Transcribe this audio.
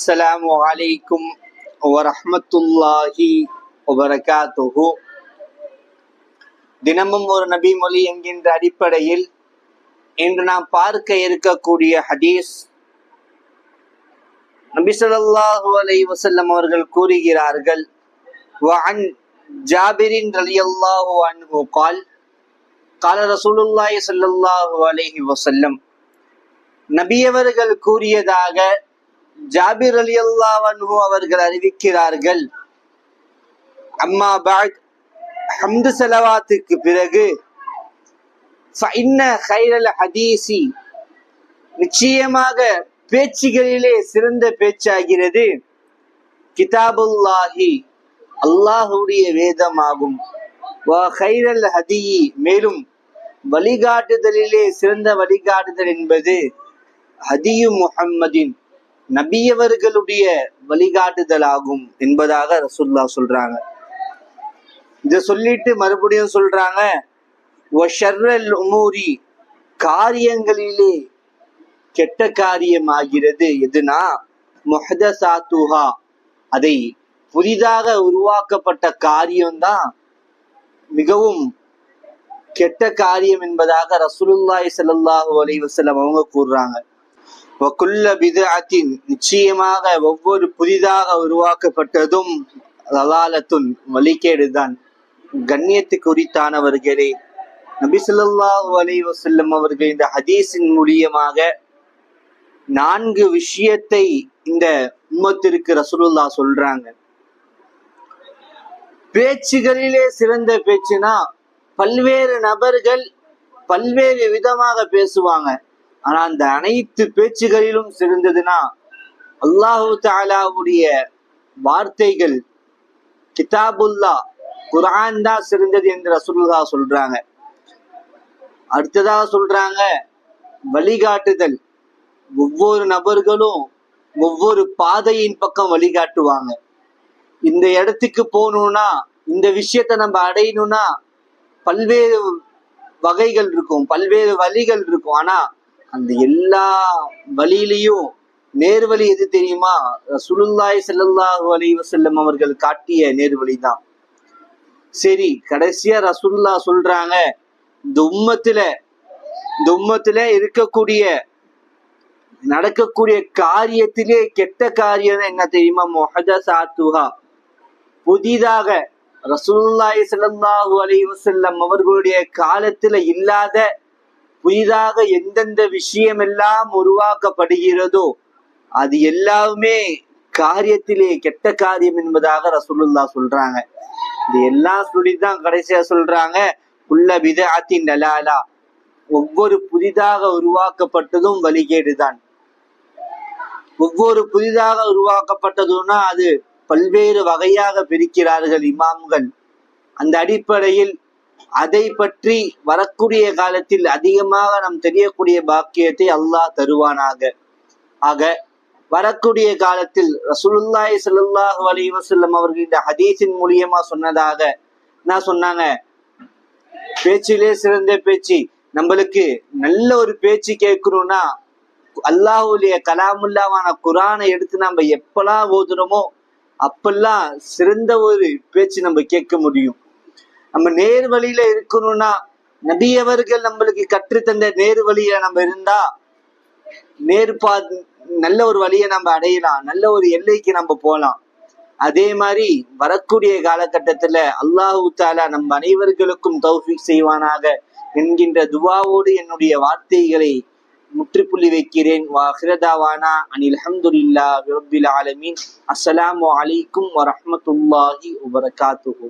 அஸ்ஸலாமு அலைக்கும் வரஹ்மத்துல்லாஹி வபரகாத்துஹு தினமும் ஒரு நபி மொழி என்கின்ற அடிப்படையில் இன்று நாம் பார்க்க இருக்கக்கூடிய ஹதீஸ் நபி ஸல்லல்லாஹு அலைஹி வஸல்லம் அவர்கள் கூறுகிறார்கள் வஅன் ஜாபிரின் ரலியல்லாஹு அன்ஹு قال قال رسول الله صلى الله عليه وسلم நபியவர்கள் கூறியதாக ஜாபிர் அலி அல்லாஹு அவர்கள் அறிவிக்கிறார்கள். அம்மா பாத் ஹம்து செலவாத்துக்கு பிறகு ஹதீசி நிச்சயமாக பேச்சுகளிலே சிறந்த பேச்சாகிறது. கிதாபுல்லாஹி அல்லாஹுடைய வேதமாகும். ஹதியி மேலும் வழிகாட்டுதலிலே சிறந்த வழிகாட்டுதல் என்பது ஹதியு முஹம்மதின் நபியவர்களுடைய வழிகாட்டுதலாகும் என்பதாக ரசுல்லா சொல்றாங்க. இத சொல்லிட்டு மறுபடியும் சொல்றாங்க உமூரி காரியங்களிலே கெட்ட காரியம் ஆகிறது எதுனா முஹதசாத்துஹா அதை புதிதாக உருவாக்கப்பட்ட காரியம்தான் மிகவும் கெட்ட காரியம் என்பதாக ரசூலுல்லாய் சல்லாஹூ அலைஹி வஸல்லம் அவங்க கூறுறாங்க. வக்குல்ல பிதுஅத்தின் நிச்சயமாக ஒவ்வொரு புதிதாக உருவாக்கப்பட்டதும் லலாலத்துன் வழிகேடுதான். கண்ணியத்துக்கு உரித்தானவர்களே நபி ஸல்லல்லாஹு அலைஹி அவர்கள் இந்த ஹதீஸின் மூலியமாக நான்கு விஷயத்தை இந்த உம்மத்திற்கு ரசூலுல்லா சொல்றாங்க. பேச்சுகளிலே சிறந்த பேச்சுனா பல்வேறு நபர்கள் பல்வேறு விதமாக பேசுவாங்க. ஆனா அந்த அனைத்து பேச்சுகளிலும் சிறந்ததுன்னா அல்லாஹு தாலாவுடைய வார்த்தைகள் கிதாபுல்லா குரான் தான் சிறந்தது என்று ரசூல்லா சொல்றாங்க. அடுத்ததாக சொல்றாங்க வழிகாட்டுதல். ஒவ்வொரு நபர்களும் ஒவ்வொரு பாதையின் பக்கம் வழிகாட்டுவாங்க. இந்த இடத்துக்கு போகணும்னா இந்த விஷயத்த நம்ம அடையணும்னா பல்வேறு வகைகள் இருக்கும் பல்வேறு வழிகள் இருக்கும். ஆனா அந்த எல்லா வழியிலையும் நேர்வழி எது தெரியுமா? சுலுல்லாய் செல்லல்லாஹு அலி வசல்லம் அவர்கள் காட்டிய நேர்வழி தான். சரி கடைசியா ரசுல்லா சொல்றாங்க இந்த உம்மத்துல இந்த உம்மத்துல இருக்கக்கூடிய நடக்கக்கூடிய காரியத்திலே கெட்ட காரியம் என்ன தெரியுமா? முஹதசாத்துஹா புதிதாக ரசூல்லாய் ஸல்லல்லாஹு அலி வசல்லம் அவர்களுடைய காலத்துல இல்லாத புதிதாக எந்தெந்த விஷயமெல்லாம் உருவாக்கப்படுகிறதோ அது எல்லாமே காரியத்திலே கெட்ட காரியம் என்பதாக ரசூலுல்லா சொல்றாங்க. இது எல்லாம் சொல்லிதான் கடைசியா சொல்றாங்க உள்ள விதத்தின் நலாலா ஒவ்வொரு புதிதாக உருவாக்கப்பட்டதும் வழிகேடுதான். ஒவ்வொரு புதிதாக உருவாக்கப்பட்டதுன்னா அது பல்வேறு வகையாக பிரிக்கிறார்கள் இமாம்கள். அந்த அடிப்படையில் அதை பற்றி வரக்கூடிய காலத்தில் அதிகமாக நாம் தெரியக்கூடிய பாக்கியத்தை அல்லாஹ் தருவானாக. ஆக வரக்கூடிய காலத்தில் ரசூலுல்லாய் சல்லாஹு அலி வசல்லம் அவர்கள் இந்த ஹதீஸின் மூலியமா சொன்னதாக என்ன சொன்னாங்க? பேச்சிலே சிறந்த பேச்சு. நம்மளுக்கு நல்ல ஒரு பேச்சு கேட்கணும்னா அல்லாஹுடைய கலாமுல்லாவான குரானை எடுத்து நம்ம எப்பெல்லாம் ஓதுறோமோ அப்பெல்லாம் சிறந்த ஒரு பேச்சு நம்ம கேட்க முடியும். நம்ம நேர் வழியில இருக்கணும்னா நபியவர்கள் நம்மளுக்கு கற்றுத்தந்த நேர் வழியில நம்ம இருந்தா நேர்பா நல்ல ஒரு வழியை நம்ம அடையலாம். நல்ல ஒரு எல்லைக்கு நம்ம போகலாம் அதே மாதிரி வரக்கூடிய காலகட்டத்துல அல்லாஹு தாலா நம் அனைவர்களுக்கும் தௌஃபிக் செய்வானாக என்கின்ற துவாவோடு என்னுடைய வார்த்தைகளை முற்றுப்புள்ளி வைக்கிறேன். வாஹிரதாவானா அனில் அஹமதுல்லா ரபில் ஆலமீன். அஸ்ஸலாமு அலைக்கும் வரமத்துல்லாஹி வபரகாத்துஹு.